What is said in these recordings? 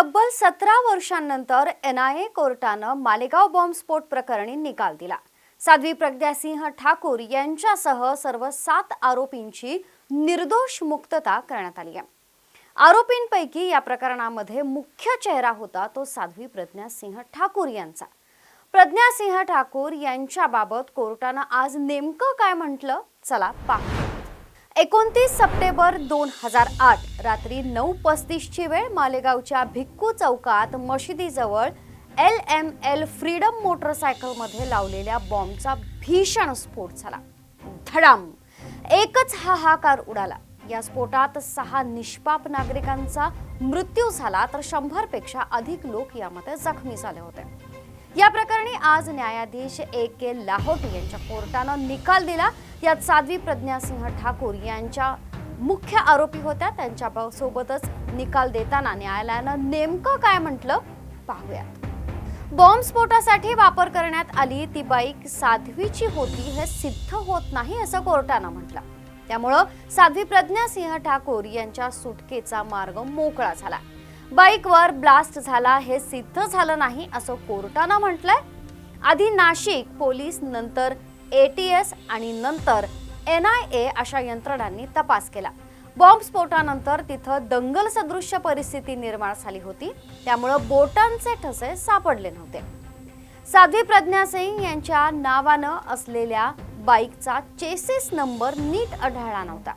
तब्बल सतरा वर्षांनंतर एन आय ए कोर्टानं मालेगाव बॉम्बस्फोट प्रकरणी निकाल दिला. साध्वी प्रज्ञासिंह ठाकूर यांच्यासह सर्व सात आरोपींची निर्दोष मुक्तता करण्यात आली आहे. आरोपींपैकी या प्रकरणामध्ये मुख्य चेहरा होता तो साध्वी प्रज्ञासिंह ठाकूर यांचा. प्रज्ञासिंह ठाकूर यांच्याबाबत कोर्टानं आज नेमकं काय म्हटलं? चला पाहू. एकोणतीस सप्टेंबर दोन हजार आठ रात्री नऊ पस्तीसची वेळ मालेगावच्या भिक्कू चौकात मशिदीजवळ एल एम एल फ्रीडम मोटरसायकलमध्ये लावलेल्या बॉम्बचा भीषण स्फोट झाला. धडाम. एकच हाहाकार उडाला. या स्फोटात सहा निष्पाप नागरिकांचा मृत्यू झाला तर शंभरपेक्षा अधिक लोक यामध्ये जखमी झाले होते. या प्रकरणी आज न्यायाधीश ए के लाहोटी यांच्या कोर्टानं निकाल दिला. यात साध्वी प्रज्ञासिंह ठाकूर यांच्या मुख्य आरोपी होत्या. त्यांच्या सोबतच निकाल देताना न्यायालयानं नेमकं काय म्हटलं पाहूयात बॉम्बस्फोटासाठी वापर करण्यात आली. ती बाईक साध्वीची होती. हे सिद्ध होत नाही असं कोर्टानं म्हटलं. त्यामुळं साध्वी प्रज्ञासिंह ठाकूर यांच्या सुटकेचा मार्ग मोकळा झाला. बाईकवर ब्लास्ट झाला हे सिद्ध झालं नाही असं कोर्टानं म्हटलंय. आधी नाशिक पोलीस नंतर एटीएस आणि नंतर एन आय ए अशा यंत्रणांनी तपास केला. बॉम्बस्फोटानंतर तिथं दंगल सदृश्य परिस्थिती निर्माण झाली होती. त्यामुळं बोटांचे ठसे सापडले नव्हते. साध्वी प्रज्ञा सिंग यांच्या नावानं असलेल्या बाईकचा चेसिस नंबर नीट आढळला नव्हता.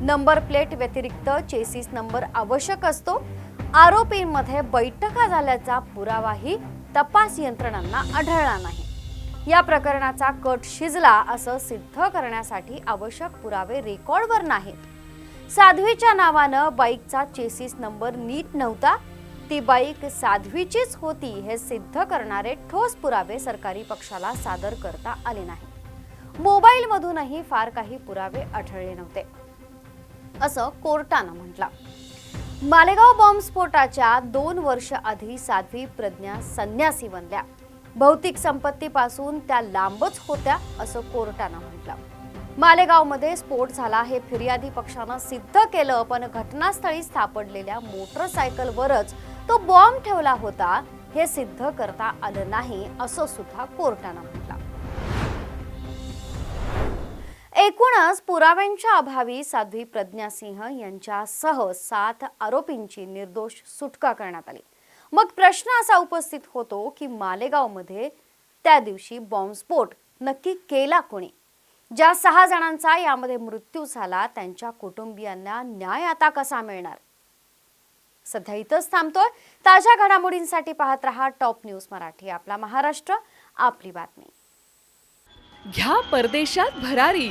नंबर प्लेट व्यतिरिक्त चेसिस नंबर आवश्यक असतो. आरोपींमध्ये बैठका झाल्याचा पुरावाही तपास यंत्रणांना आढळला नाही. या प्रकरणाचा कट शिजला असं सिद्ध करण्यासाठी आवश्यक पुरावे रेकॉर्डवर नाहीत. साध्वीच्या नावानं बाईकचा चेसिस नंबर नीट नव्हता. ती बाईक साध्वीचीच होती हे सिद्ध करणारे ठोस पुरावे सरकारी पक्षाला सादर करता आले नाही. मोबाईलमधूनही फार काही पुरावे आढळले नव्हते. असं कोर्टानं म्हटलं. मालेगाव बॉम्बस्फोटाच्या दोन वर्ष आधी साध्वी प्रज्ञा संन्यासी बनल्या. भौतिक संपत्तीपासून त्या लांबच होत्या असं कोर्टानं म्हटलं. मालेगावमध्ये स्फोट झाला हे फिर्यादी पक्षानं सिद्ध केलं पण घटनास्थळी सापडलेल्या मोटरसायकलवरच तो बॉम्ब ठेवला होता हे सिद्ध करता आलं नाही असं सुद्धा कोर्टानं म्हटलं. एकूणच पुराव्यांच्या अभावी साध्वी प्रज्ञा सिंह यांच्यासह सात आरोपींची निर्दोष सुटका करण्यात आली. मग प्रश्न असा उपस्थित होतो की मालेगावमध्ये त्या दिवशी बॉम्बस्फोट नक्की केला कोणी? ज्या सहा जणांचा यामध्ये मृत्यू झाला त्यांच्या कुटुंबियांना न्याय आता कसा मिळणार? सध्या इथंच थांबतोय. ताज्या घडामोडींसाठी पाहत रहा टॉप न्यूज मराठी आपला महाराष्ट्र आपली बातमी. घ्या परदेशात भरारी.